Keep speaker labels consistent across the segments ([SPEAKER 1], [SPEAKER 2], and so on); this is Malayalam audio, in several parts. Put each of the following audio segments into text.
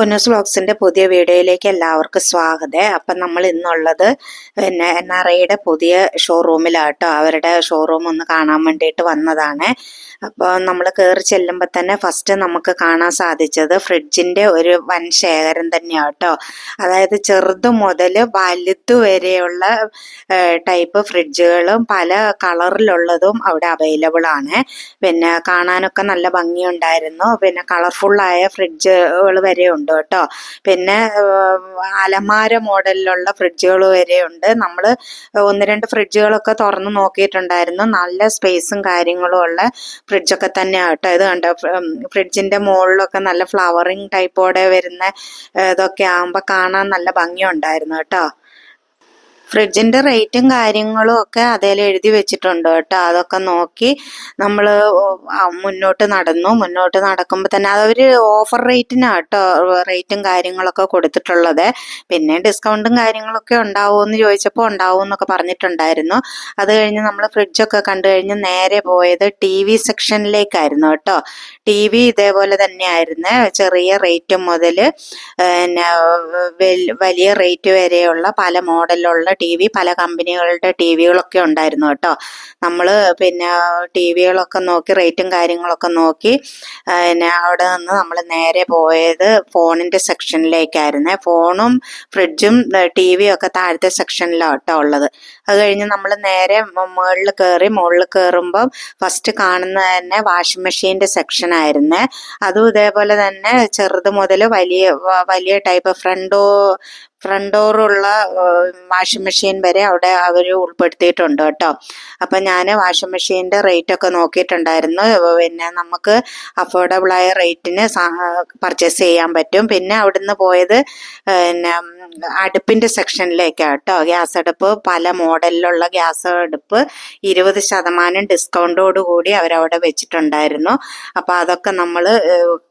[SPEAKER 1] പൊന്നൂസ് ബ്ലോഗ്സിന്റെ പുതിയ വീഡിയോയിലേക്ക് എല്ലാവർക്കും സ്വാഗതം. അപ്പം നമ്മൾ ഇന്നുള്ളത് പിന്നെ എൻ ആർ ഐയുടെ പുതിയ ഷോറൂമിലാട്ടോ അവരുടെ ഷോറൂം ഒന്ന് കാണാൻ വേണ്ടിയിട്ട് വന്നതാണ്. അപ്പോൾ നമ്മൾ കയറി ചെല്ലുമ്പോൾ തന്നെ ഫസ്റ്റ് നമുക്ക് കാണാൻ സാധിച്ചത് ഫ്രിഡ്ജിന്റെ ഒരു വൻ ശേഖരം തന്നെയാട്ടോ. അതായത് ചെറുത് മുതൽ വലുത് വരെയുള്ള ടൈപ്പ് ഫ്രിഡ്ജുകളും പല കളറിലുള്ളതും അവിടെ അവൈലബിൾ ആണ്. പിന്നെ കാണാനൊക്കെ നല്ല ഭംഗിയുണ്ടായിരുന്നു. പിന്നെ കളർഫുള്ളായ ഫ്രിഡ്ജുകൾ വരെ ഉണ്ട് കേട്ടോ. പിന്നെ അലമാര മോഡലിലുള്ള ഫ്രിഡ്ജുകൾ വരെ ഉണ്ട്. നമ്മൾ ഒന്ന് രണ്ട് ഫ്രിഡ്ജുകളൊക്കെ തുറന്ന് നോക്കിയിട്ടുണ്ടായിരുന്നു. നല്ല സ്പേസും കാര്യങ്ങളും ഉള്ള ഫ്രിഡ്ജൊക്കെ തന്നെയാണ് കേട്ടോ. ഇത് കണ്ടോ? ഫ്രിഡ്ജിന്റെ മുകളിലൊക്കെ നല്ല ഫ്ലവറിങ് ടൈപ്പോടെ വരുന്ന ഇതൊക്കെ ആകുമ്പോൾ കാണാൻ നല്ല ഭംഗിയുണ്ടായിരുന്നു കേട്ടോ. ഫ്രിഡ്ജിന്റെ റേറ്റും കാര്യങ്ങളും ഒക്കെ അതിൽ എഴുതി വെച്ചിട്ടുണ്ട് കേട്ടോ. അതൊക്കെ നോക്കി നമ്മൾ മുന്നോട്ട് നടന്നു. മുന്നോട്ട് നടക്കുമ്പോൾ തന്നെ അതൊരു ഓഫർ റേറ്റിനാണ് കേട്ടോ റേറ്റും കാര്യങ്ങളൊക്കെ കൊടുത്തിട്ടുള്ളത്. പിന്നെ ഡിസ്കൗണ്ടും കാര്യങ്ങളൊക്കെ ഉണ്ടാവുമെന്ന് ചോദിച്ചപ്പോൾ ഉണ്ടാവും എന്നൊക്കെ പറഞ്ഞിട്ടുണ്ടായിരുന്നു. അത് കഴിഞ്ഞ് നമ്മൾ ഫ്രിഡ്ജൊക്കെ കണ്ടു കഴിഞ്ഞ് നേരെ പോയത് ടി വി സെക്ഷനിലേക്കായിരുന്നു കേട്ടോ. ടി വി ഇതേപോലെ തന്നെയായിരുന്നു. ചെറിയ റേറ്റ് മുതൽ പിന്നെ വലിയ റേറ്റ് വരെയുള്ള പല മോഡലിലുള്ള ടി വി പല കമ്പനികളുടെ ടി വികളൊക്കെ ഉണ്ടായിരുന്നു കേട്ടോ. നമ്മൾ പിന്നെ ടി വികളൊക്കെ നോക്കി റേറ്റും കാര്യങ്ങളൊക്കെ നോക്കി പിന്നെ അവിടെ നിന്ന് നമ്മൾ നേരെ പോയത് ഫോണിന്റെ സെക്ഷനിലേക്കായിരുന്നേ. ഫോണും ഫ്രിഡ്ജും ടി വിയും ഒക്കെ താഴത്തെ സെക്ഷനിലാണ് കേട്ടോ ഉള്ളത്. അത് കഴിഞ്ഞ് നമ്മൾ നേരെ മുകളിൽ കയറി മുകളിൽ കയറുമ്പം ഫസ്റ്റ് കാണുന്ന തന്നെ വാഷിംഗ് മെഷീന്റെ സെക്ഷൻ ആയിരുന്നേ അതും ഇതേപോലെ തന്നെ ചെറുത് മുതൽ വലിയ വലിയ ടൈപ്പ് ഫ്രണ്ടോ ഫ്രണ്ട് ഡോറുള്ള വാഷിംഗ് മെഷീൻ വരെ അവിടെ അവർ ഉൾപ്പെടുത്തിയിട്ടുണ്ട് കേട്ടോ. അപ്പം ഞാൻ വാഷിംഗ് മെഷീന്റെ റേറ്റ് ഒക്കെ നോക്കിയിട്ടുണ്ടായിരുന്നു. പിന്നെ നമുക്ക് അഫോർഡബിൾ ആയ റേറ്റിന് പർച്ചേസ് ചെയ്യാൻ പറ്റും. പിന്നെ അവിടുന്ന് പോയത് പിന്നെ അടുപ്പിന്റെ സെക്ഷനിലേക്കാണ് കേട്ടോ. ഗ്യാസ് അടുപ്പ് പല മോഡലിലുള്ള ഗ്യാസ് അടുപ്പ്. ഇരുപത് ശതമാനം ഡിസ്കൗണ്ടോട് കൂടി അവരവിടെ വെച്ചിട്ടുണ്ടായിരുന്നു. അപ്പോൾ അതൊക്കെ നമ്മൾ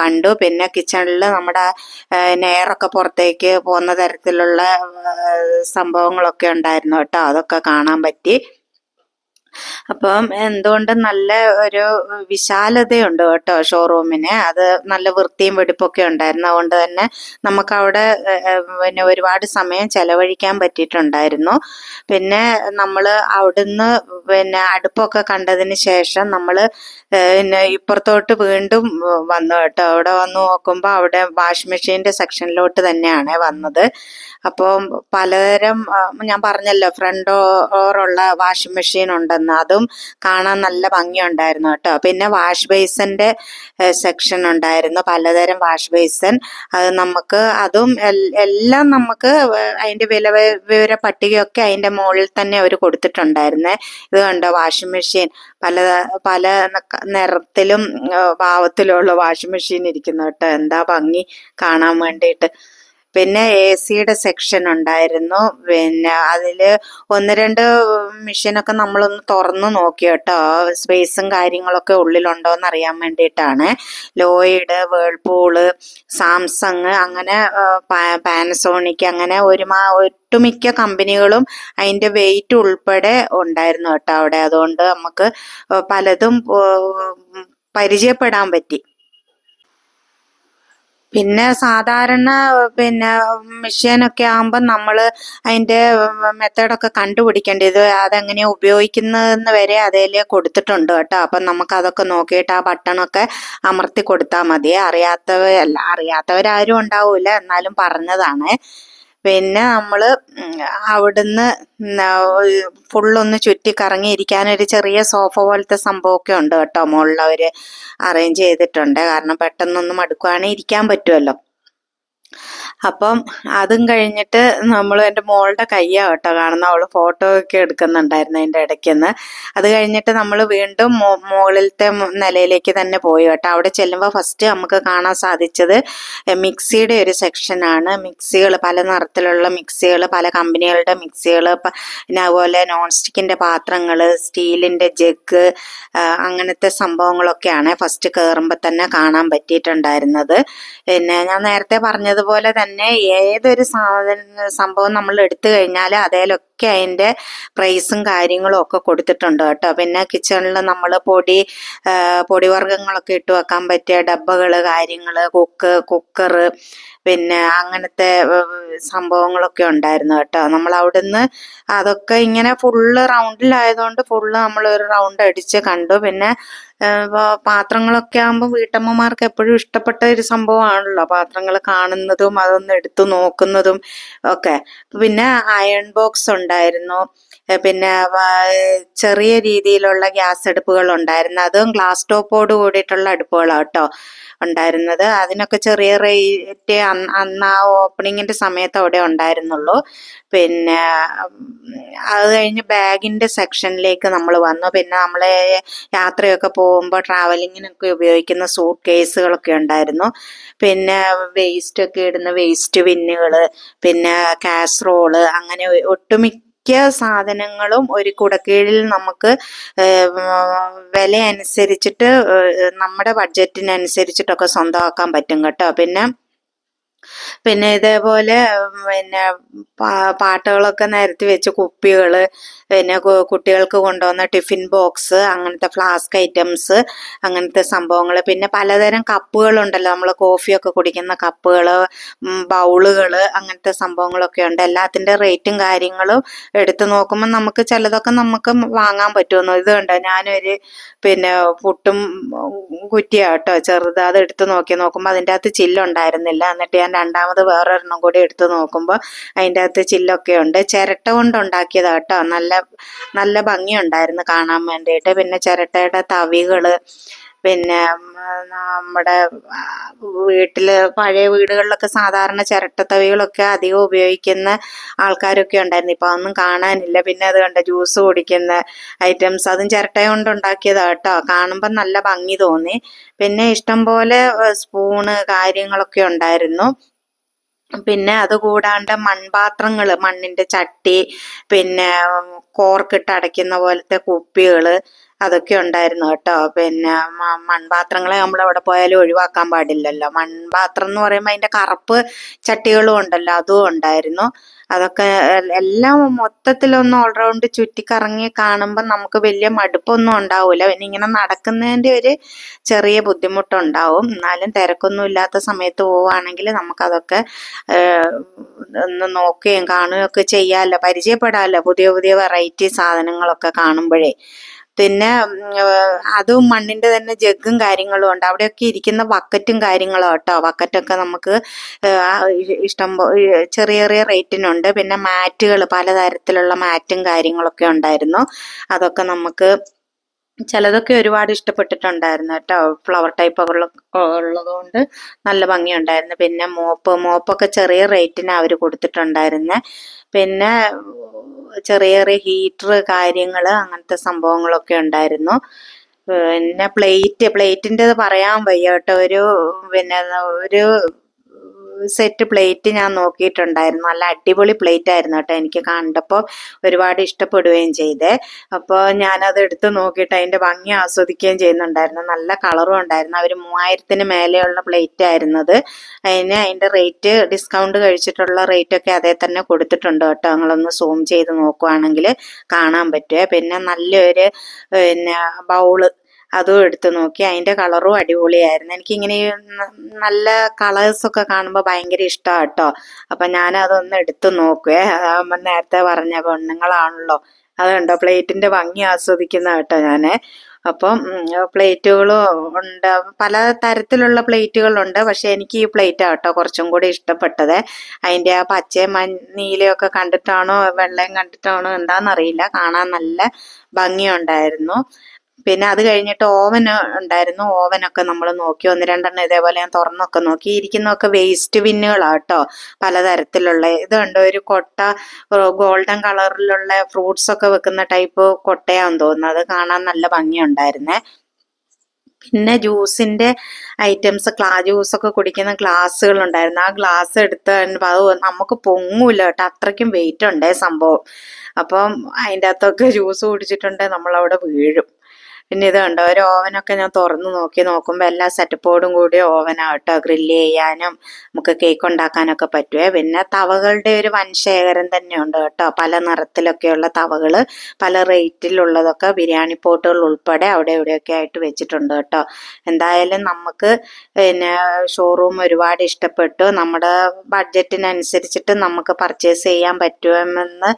[SPEAKER 1] കണ്ടു. പിന്നെ കിച്ചണിൽ നമ്മുടെ നെയറൊക്കെ പുറത്തേക്ക് പോകുന്ന തരത്തിലുള്ള സംഭവങ്ങളൊക്കെ ഉണ്ടായിരുന്നു കേട്ടോ. അതൊക്കെ കാണാൻ പറ്റി. അപ്പം എന്തുകൊണ്ട് നല്ല ഒരു വിശാലതയുണ്ട് കേട്ടോ ഷോറൂമിന് അത് നല്ല വൃത്തിയും വെടിപ്പൊക്കെ ഉണ്ടായിരുന്നു. അതുകൊണ്ട് തന്നെ നമുക്ക് അവിടെ പിന്നെ ഒരുപാട് സമയം ചെലവഴിക്കാൻ പറ്റിയിട്ടുണ്ടായിരുന്നു. പിന്നെ നമ്മൾ അവിടുന്ന് പിന്നെ അടുപ്പൊക്കെ കണ്ടതിന് ശേഷം നമ്മൾ പിന്നെ ഇപ്പുറത്തോട്ട് വീണ്ടും വന്നു കേട്ടോ. അവിടെ വന്ന് നോക്കുമ്പോൾ അവിടെ വാഷിംഗ് മെഷീന്റെ സെക്ഷനിലോട്ട് തന്നെയാണ് വന്നത്. അപ്പം പലതരം ഞാൻ പറഞ്ഞല്ലോ ഫ്രണ്ട് ഡോറുള്ള വാഷിംഗ് മെഷീൻ ഉണ്ടെന്ന്. അതും കാണാൻ നല്ല ഭംഗിയുണ്ടായിരുന്നു കേട്ടോ. പിന്നെ വാഷ് ബേസിന്റെ സെക്ഷൻ ഉണ്ടായിരുന്നു. പലതരം വാഷ് ബേസൻ. അത് നമുക്ക് അതും എല്ലാം നമുക്ക് അതിന്റെ വില വിവര പട്ടികയൊക്കെ അതിന്റെ മുകളിൽ തന്നെ അവർ കൊടുത്തിട്ടുണ്ടായിരുന്നേ. ഇത് കണ്ടോ? Washing machine. പല പല നിറത്തിലും ഭാവത്തിലുള്ള വാഷിംഗ് മെഷീൻ ഇരിക്കുന്നു കേട്ടോ. എന്താ ഭംഗി കാണാൻ വേണ്ടിയിട്ട്. പിന്നെ എ സിയുടെ സെക്ഷൻ ഉണ്ടായിരുന്നു. പിന്നെ അതിൽ ഒന്ന് രണ്ട് മെഷീനൊക്കെ നമ്മളൊന്ന് തുറന്നു നോക്കി കേട്ടോ. സ്പേസും കാര്യങ്ങളൊക്കെ ഉള്ളിലുണ്ടോ എന്ന് അറിയാൻ വേണ്ടിയിട്ടാണ് ലോയിഡ് വേൾപൂൾ സാംസങ് അങ്ങനെ പാനസോണിക് അങ്ങനെ ഒരുമാ ഒട്ടുമിക്ക കമ്പനികളും അതിന്റെ വെയിറ്റ് ഉൾപ്പെടെ ഉണ്ടായിരുന്നു കേട്ടോ അവിടെ. അതുകൊണ്ട് നമുക്ക് പലതും പരിചയപ്പെടാൻ പറ്റി. പിന്നെ സാധാരണ പിന്നെ മെഷീനൊക്കെ ആകുമ്പോൾ നമ്മൾ അതിന്റെ മെത്തേഡൊക്കെ കണ്ടുപിടിക്കേണ്ടത് അതെങ്ങനെയാണ് ഉപയോഗിക്കുന്നതെന്ന് വരെ അതിൽ കൊടുത്തിട്ടുണ്ട് കേട്ടോ. അപ്പം നമുക്ക് അതൊക്കെ നോക്കിയിട്ട് ആ ബട്ടണൊക്കെ അമർത്തി കൊടുത്താൽ മതി. അറിയാത്തവരല്ല അറിയാത്തവരാരും ഉണ്ടാവില്ല എന്നാലും പറഞ്ഞതാണ്. പിന്നെ നമ്മൾ അവിടുന്ന് ഫുള്ളൊന്ന് ചുറ്റി കറങ്ങി ഇരിക്കാനൊരു ചെറിയ സോഫ പോലത്തെ സംഭവമൊക്കെ ഉണ്ട് കേട്ടോ. മുകളിൽ അവർ അറേഞ്ച് ചെയ്തിട്ടുണ്ട്. കാരണം പെട്ടെന്നൊന്നും മടുക്കുവാണെങ്കിൽ ഇരിക്കാൻ പറ്റുമല്ലോ അപ്പം അതും കഴിഞ്ഞിട്ട് നമ്മൾ എന്റെ മോളുടെ കയ്യാണ് കേട്ടോ കാണുന്ന. അവൾ ഫോട്ടോ ഒക്കെ എടുക്കുന്നുണ്ടായിരുന്നു അതിന്റെ ഇടയ്ക്കുന്ന്. അത് കഴിഞ്ഞിട്ട് നമ്മൾ വീണ്ടും മുകളിലത്തെ നിലയിലേക്ക് തന്നെ പോയി കേട്ടോ. അവിടെ ചെല്ലുമ്പോൾ ഫസ്റ്റ് നമുക്ക് കാണാൻ സാധിച്ചത് മിക്സിയുടെ ഒരു സെക്ഷനാണ് മിക്സികൾ പല നിറത്തിലുള്ള മിക്സികൾ പല കമ്പനികളുടെ മിക്സികൾ പിന്നെ അതുപോലെ നോൺ സ്റ്റിക്കിന്റെ പാത്രങ്ങൾ സ്റ്റീലിന്റെ ജഗ് അങ്ങനത്തെ സംഭവങ്ങളൊക്കെയാണ് ഫസ്റ്റ് കയറുമ്പോൾ തന്നെ കാണാൻ പറ്റിയിട്ടുണ്ടായിരുന്നത്. പിന്നെ ഞാൻ നേരത്തെ പറഞ്ഞതുപോലെ അതുപോലെ തന്നെ ഏതൊരു സാധന സംഭവം നമ്മൾ എടുത്തു കഴിഞ്ഞാൽ അതേലൊക്കെ അതിന്റെ പ്രൈസും കാര്യങ്ങളും ഒക്കെ കൊടുത്തിട്ടുണ്ട് കേട്ടോ. പിന്നെ കിച്ചണിൽ നമ്മൾ പൊടി പൊടിവർഗങ്ങളൊക്കെ ഇട്ട് വെക്കാൻ പറ്റിയ ഡബ്ബകൾ കാര്യങ്ങൾ കുക്ക് കുക്കർ പിന്നെ അങ്ങനത്തെ സംഭവങ്ങളൊക്കെ ഉണ്ടായിരുന്നു കേട്ടോ. നമ്മൾ അവിടുന്ന് അതൊക്കെ ഇങ്ങനെ ഫുള്ള് റൗണ്ടിലായതുകൊണ്ട് ഫുള്ള് നമ്മൾ ഒരു റൗണ്ട് അടിച്ച് കണ്ടു. പിന്നെ പാത്രങ്ങളൊക്കെ ആകുമ്പോൾ വീട്ടമ്മമാർക്ക് എപ്പോഴും ഇഷ്ടപ്പെട്ട ഒരു സംഭവമാണല്ലോ. പാത്രങ്ങൾ കാണുന്നതും അതൊന്ന് എടുത്തു നോക്കുന്നതും ഒക്കെ. പിന്നെ അയൺ ബോക്സ് ഉണ്ടായിരുന്നു. പിന്നെ ചെറിയ രീതിയിലുള്ള ഗ്യാസ് അടുപ്പുകൾ ഉണ്ടായിരുന്നു. അതും ഗ്ലാസ് ടോപ്പോട് കൂടിയിട്ടുള്ള അടുപ്പുകളാണ് കേട്ടോ ഉണ്ടായിരുന്നത്. അതിനൊക്കെ ചെറിയ റേറ്റ് അന്ന് ആ ഓപ്പണിങ്ങിന്റെ സമയത്ത് അവിടെ ഉണ്ടായിരുന്നുള്ളൂ. പിന്നെ അത് കഴിഞ്ഞ് ബാഗിന്റെ സെക്ഷനിലേക്ക് നമ്മൾ വന്നു. പിന്നെ നമ്മളെ യാത്രയൊക്കെ പോകുമ്പോൾ ട്രാവലിങ്ങിനൊക്കെ ഉപയോഗിക്കുന്ന സൂട്ട് കേസുകളൊക്കെ ഉണ്ടായിരുന്നു. പിന്നെ വേസ്റ്റ് ഒക്കെ ഇടുന്ന വേസ്റ്റ് ബിന്നുകൾ പിന്നെ കാസറോൾ അങ്ങനെ ഒട്ടുമിക്ക സാധനങ്ങളും ഒരു കുടക്കീഴിൽ നമുക്ക് വില അനുസരിച്ചിട്ട് നമ്മുടെ ബഡ്ജറ്റിനനുസരിച്ചിട്ടൊക്കെ സ്വന്തമാക്കാൻ പറ്റും കേട്ടോ. പിന്നെ പിന്നെ ഇതേപോലെ പിന്നെ പാട്ടുകളൊക്കെ നിരത്തി വെച്ച് കുപ്പികൾ പിന്നെ കുട്ടികൾക്ക് കൊണ്ടുവന്ന ടിഫിൻ ബോക്സ് അങ്ങനത്തെ ഫ്ലാസ്ക് ഐറ്റംസ് അങ്ങനത്തെ സംഭവങ്ങൾ പിന്നെ പലതരം കപ്പുകളുണ്ടല്ലോ. നമ്മൾ കോഫിയൊക്കെ കുടിക്കുന്ന കപ്പുകൾ ബൗളുകൾ അങ്ങനത്തെ സംഭവങ്ങളൊക്കെ ഉണ്ട്. എല്ലാത്തിന്റെ റേറ്റും കാര്യങ്ങളും എടുത്തു നോക്കുമ്പോൾ നമുക്ക് ചിലതൊക്കെ നമുക്ക് വാങ്ങാൻ പറ്റുമെന്നോ. ഇത് കണ്ടോ? ഞാനൊരു പിന്നെ പുട്ടും കുറ്റിയാട്ടോ ചെറുത് അത് എടുത്തു നോക്കി നോക്കുമ്പോൾ അതിന്റെ അകത്ത് ചില്ലുണ്ടായിരുന്നില്ല. എന്നിട്ട് ഞാൻ രണ്ടാമത് വേറൊരെണ്ണം കൂടി എടുത്തു നോക്കുമ്പോൾ അതിന്റെ അകത്ത് ചില്ലൊക്കെ ഉണ്ട്. ചിരട്ട കൊണ്ട് ഉണ്ടാക്കിയതാ കേട്ടോ. നല്ല നല്ല ഭംഗിയുണ്ടായിരുന്നു കാണാൻ വേണ്ടിയിട്ട്. പിന്നെ ചിരട്ടയുടെ തവികൾ പിന്നെ നമ്മുടെ വീട്ടിൽ പഴയ വീടുകളിലൊക്കെ സാധാരണ ചിരട്ടത്തവികളൊക്കെ അധികം ഉപയോഗിക്കുന്ന ആൾക്കാരൊക്കെ ഉണ്ടായിരുന്നു. ഇപ്പം അതൊന്നും കാണാനില്ല. പിന്നെ അത് കണ്ട ജ്യൂസ് കുടിക്കുന്ന ഐറ്റംസ്. അതും ചിരട്ട കൊണ്ട് ഉണ്ടാക്കിയതാ കേട്ടോ. കാണുമ്പം നല്ല ഭംഗി തോന്നി. പിന്നെ ഇഷ്ടംപോലെ സ്പൂണ് കാര്യങ്ങളൊക്കെ ഉണ്ടായിരുന്നു. പിന്നെ അത് കൂടാണ്ട് മൺപാത്രങ്ങൾ മണ്ണിന്റെ ചട്ടി പിന്നെ കോർക്കിട്ട് അടയ്ക്കുന്ന പോലത്തെ കുപ്പികൾ അതൊക്കെ ഉണ്ടായിരുന്നു കേട്ടോ. പിന്നെ മൺപാത്രങ്ങളെ നമ്മൾ എവിടെ പോയാലും ഒഴിവാക്കാൻ പാടില്ലല്ലോ. മൺപാത്രം എന്ന് പറയുമ്പോൾ അതിന്റെ കറുപ്പ് ചട്ടികളും ഉണ്ടല്ലോ അതും ഉണ്ടായിരുന്നു. അതൊക്കെ എല്ലാം മൊത്തത്തിലൊന്ന് ഓൾറൗണ്ട് ചുറ്റിക്കറങ്ങി കാണുമ്പോൾ നമുക്ക് വലിയ മടുപ്പൊന്നും ഉണ്ടാവില്ല പിന്നെ ഇങ്ങനെ നടക്കുന്നതിന്റെ ഒരു ചെറിയ ബുദ്ധിമുട്ടുണ്ടാവും. എന്നാലും തിരക്കൊന്നും ഇല്ലാത്ത സമയത്ത് പോവുകയാണെങ്കിൽ നമുക്കതൊക്കെ ഒന്ന് നോക്കുകയും കാണുകയും ഒക്കെ ചെയ്യാമല്ലോ പരിചയപ്പെടാമല്ലോ പുതിയ പുതിയ വെറൈറ്റി സാധനങ്ങളൊക്കെ കാണുമ്പോഴേ. പിന്നെ അതും മണ്ണിന്റെ തന്നെ ജഗ്ഗും കാര്യങ്ങളും ഉണ്ട്. അവിടെയൊക്കെ ഇരിക്കുന്ന ബക്കറ്റും കാര്യങ്ങളും കേട്ടോ ബക്കറ്റൊക്കെ നമുക്ക് ഇഷ്ടം ചെറിയ ചെറിയ റേറ്റിനുണ്ട്. പിന്നെ മാറ്റുകൾ പലതരത്തിലുള്ള മാറ്റും കാര്യങ്ങളൊക്കെ ഉണ്ടായിരുന്നു. അതൊക്കെ നമുക്ക് ചിലതൊക്കെ ഒരുപാട് ഇഷ്ടപ്പെട്ടിട്ടുണ്ടായിരുന്നു കേട്ടോ. ഫ്ലവർ ടൈപ്പ് ഉള്ളതുകൊണ്ട് നല്ല ഭംഗിയുണ്ടായിരുന്നു. പിന്നെ മോപ്പ് മോപ്പൊക്കെ ചെറിയ റേറ്റിന് അവർ കൊടുത്തിട്ടുണ്ടായിരുന്നെ. പിന്നെ ചെറിയ ചെറിയ ഹീറ്റർ കാര്യങ്ങൾ അങ്ങനത്തെ സംഭവങ്ങളൊക്കെ ഉണ്ടായിരുന്നു. പിന്നെ പ്ലേറ്റ് പ്ലേറ്റിന്റെത് പറയാൻ വയ്യ കേട്ടോ. ഒരു പിന്നെ ഒരു സെറ്റ് പ്ലേറ്റ് ഞാൻ നോക്കിയിട്ടുണ്ടായിരുന്നു. നല്ല അടിപൊളി പ്ലേറ്റ് ആയിരുന്നു കേട്ടോ എനിക്ക് കണ്ടപ്പോൾ ഒരുപാട് ഇഷ്ടപ്പെടുകയും ചെയ്തേ. അപ്പോൾ ഞാനത് എടുത്ത് നോക്കിയിട്ട് അതിന്റെ ഭംഗി ആസ്വദിക്കുകയും ചെയ്യുന്നുണ്ടായിരുന്നു. നല്ല കളറും ഉണ്ടായിരുന്നു. അവർ മൂവായിരത്തിന് മേലെയുള്ള പ്ലേറ്റ് ആയിരുന്നത്. അതിന് അതിന്റെ റേറ്റ് ഡിസ്കൗണ്ട് കഴിച്ചിട്ടുള്ള റേറ്റ് ഒക്കെ അതേ തന്നെ കൊടുത്തിട്ടുണ്ട് കേട്ടോ. നിങ്ങളൊന്ന് സൂം ചെയ്ത് നോക്കുവാണെങ്കിൽ കാണാൻ പറ്റുക. പിന്നെ നല്ലൊരു പിന്നെ ബൗൾ അതും എടുത്തു നോക്കി. അതിന്റെ കളറും അടിപൊളിയായിരുന്നു. എനിക്കിങ്ങനെ നല്ല കളേഴ്സ് ഒക്കെ കാണുമ്പോൾ ഭയങ്കര ഇഷ്ടമാണ് കേട്ടോ അപ്പൊ ഞാൻ അതൊന്ന് എടുത്ത് നോക്കുവേ. അതാകുമ്പോൾ നേരത്തെ പറഞ്ഞ പെണ്ണുങ്ങളാണല്ലോ. അതുണ്ടോ പ്ലേറ്റിന്റെ ഭംഗി ആസ്വദിക്കുന്ന കേട്ടോ ഞാൻ. അപ്പം പ്ലേറ്റുകളും ഉണ്ട്. പല തരത്തിലുള്ള പ്ലേറ്റുകളുണ്ട് പക്ഷെ എനിക്ക് ഈ പ്ലേറ്റ് ആട്ടോ കുറച്ചും കൂടി ഇഷ്ടപ്പെട്ടത്. അതിന്റെ ആ പച്ച നീലയൊക്കെ കണ്ടിട്ടാണോ വെള്ളയും കണ്ടിട്ടാണോ എന്താണെന്നറിയില്ല കാണാൻ നല്ല ഭംഗിയുണ്ടായിരുന്നു. പിന്നെ അത് കഴിഞ്ഞിട്ട് ഓവൻ ഉണ്ടായിരുന്നു. ഓവനൊക്കെ നമ്മൾ നോക്കി. ഒന്ന് രണ്ടെണ്ണം ഇതേപോലെ ഞാൻ തുറന്നൊക്കെ നോക്കി. ഇരിക്കുന്നൊക്കെ വേസ്റ്റ് ബിന്നുകളാണ് കേട്ടോ പലതരത്തിലുള്ള ഇത് കണ്ടോ? ഒരു കൊട്ട ഗോൾഡൻ കളറിലുള്ള ഫ്രൂട്ട്സ് ഒക്കെ വെക്കുന്ന ടൈപ്പ് കൊട്ടയാന്ന് തോന്നുന്നു. അത് കാണാൻ നല്ല ഭംഗിയുണ്ടായിരുന്നേ. പിന്നെ ജ്യൂസിന്റെ ഐറ്റംസ് ക്ലാ ജ്യൂസൊക്കെ കുടിക്കുന്ന ഗ്ലാസ്സുകൾ ഉണ്ടായിരുന്നു. ആ ഗ്ലാസ് എടുത്ത് അത് നമുക്ക് പൊങ്ങൂല കേട്ടോ അത്രയ്ക്കും വെയിറ്റ് ഉണ്ടേ സംഭവം. അപ്പം അതിന്റെ അകത്തൊക്കെ ജ്യൂസ് കുടിച്ചിട്ടുണ്ടെങ്കിൽ നമ്മളവിടെ വീഴും. പിന്നെ ഇത് കണ്ടോ ഒരു ഓവനൊക്കെ ഞാൻ തുറന്നു നോക്കി നോക്കുമ്പോൾ എല്ലാ സെറ്റപ്പോടും കൂടി ഓവനാണ് കേട്ടോ. ഗ്രില്ല് ചെയ്യാനും നമുക്ക് കേക്ക് ഉണ്ടാക്കാനൊക്കെ പറ്റുമേ പിന്നെ തവകളുടെ ഒരു വൻശേഖരം തന്നെയുണ്ട് കേട്ടോ. പല നിറത്തിലൊക്കെയുള്ള തവകൾ പല റേറ്റിലുള്ളതൊക്കെ ബിരിയാണി പോട്ടുകൾ ഉൾപ്പെടെ അവിടെ ഇവിടെയൊക്കെ ആയിട്ട് വെച്ചിട്ടുണ്ട് കേട്ടോ. എന്തായാലും നമുക്ക് പിന്നെ ഷോറൂം ഒരുപാട് ഇഷ്ടപ്പെട്ടു. നമ്മുടെ ബഡ്ജറ്റിനനുസരിച്ചിട്ട് നമുക്ക് പർച്ചേസ് ചെയ്യാൻ പറ്റുമെന്ന്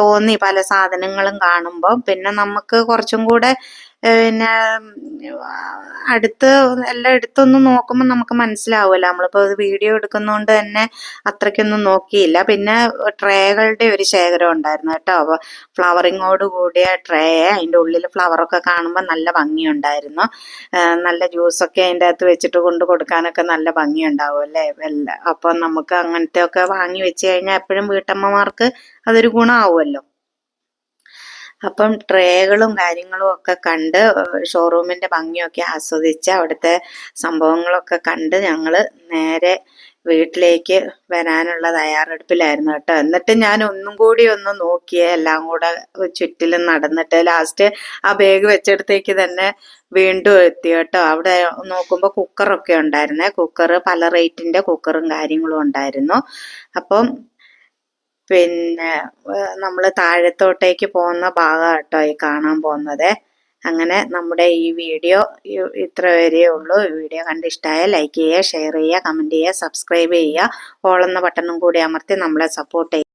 [SPEAKER 1] തോന്നി പല സാധനങ്ങളും കാണുമ്പോൾ പിന്നെ നമുക്ക് കുറച്ചും കൂടെ ഏഹ് പിന്നെ അടുത്ത് എല്ലാം എടുത്തൊന്ന് നോക്കുമ്പോൾ നമുക്ക് മനസ്സിലാവുമല്ലോ നമ്മളിപ്പോൾ വീഡിയോ എടുക്കുന്നതുകൊണ്ട് തന്നെ അത്രയ്ക്കൊന്നും നോക്കിയില്ല. പിന്നെ ട്രേകളുടെ ഒരു ശേഖരം ഉണ്ടായിരുന്നു കേട്ടോ. അപ്പോൾ ഫ്ലവറിങ്ങോട് കൂടിയ ട്രേ അതിന്റെ ഉള്ളിൽ ഫ്ലവറൊക്കെ കാണുമ്പോൾ നല്ല ഭംഗിയുണ്ടായിരുന്നു. നല്ല ജ്യൂസൊക്കെ അതിന്റെ അകത്ത് വെച്ചിട്ട് കൊണ്ട് കൊടുക്കാനൊക്കെ നല്ല ഭംഗിയുണ്ടാവും അല്ലേ? വെല്ല അപ്പം നമുക്ക് അങ്ങനത്തെ ഒക്കെ വാങ്ങി വെച്ച് കഴിഞ്ഞാൽ എപ്പോഴും വീട്ടമ്മമാർക്ക് അതൊരു ഗുണമാവുമല്ലോ അപ്പം ട്രേകളും കാര്യങ്ങളും ഒക്കെ കണ്ട് ഷോറൂമിന്റെ ഭംഗിയൊക്കെ ആസ്വദിച്ച് അവിടുത്തെ സംഭവങ്ങളൊക്കെ കണ്ട് ഞങ്ങൾ നേരെ വീട്ടിലേക്ക് വരാനുള്ള തയ്യാറെടുപ്പിലായിരുന്നു കേട്ടോ. എന്നിട്ട് ഞാൻ ഒന്നും കൂടി ഒന്ന് നോക്കിയേ എല്ലാം കൂടെ ചുറ്റിലും നടന്നിട്ട് ലാസ്റ്റ് ആ ബാഗ് വെച്ചെടുത്തേക്ക് തന്നെ വീണ്ടും എത്തി കേട്ടോ. അവിടെ നോക്കുമ്പോൾ കുക്കറൊക്കെ ഉണ്ടായിരുന്നേ. കുക്കർ പല റേറ്റിന്റെ കുക്കറും കാര്യങ്ങളും ഉണ്ടായിരുന്നു. അപ്പം പിന്നെ നമ്മൾ താഴത്തോട്ടേക്ക് പോകുന്ന ഭാഗം കേട്ടോ ഈ കാണാൻ പോകുന്നത്. അങ്ങനെ നമ്മുടെ ഈ വീഡിയോ ഇത്ര വരെയേ ഉള്ളൂ. ഈ വീഡിയോ കണ്ട് ലൈക്ക് ചെയ്യുക ഷെയർ ചെയ്യുക കമന്റ് ചെയ്യുക സബ്സ്ക്രൈബ് ചെയ്യുക. ഓളെന്ന ബട്ടണും കൂടി അമർത്തി നമ്മളെ സപ്പോർട്ട് ചെയ്യുക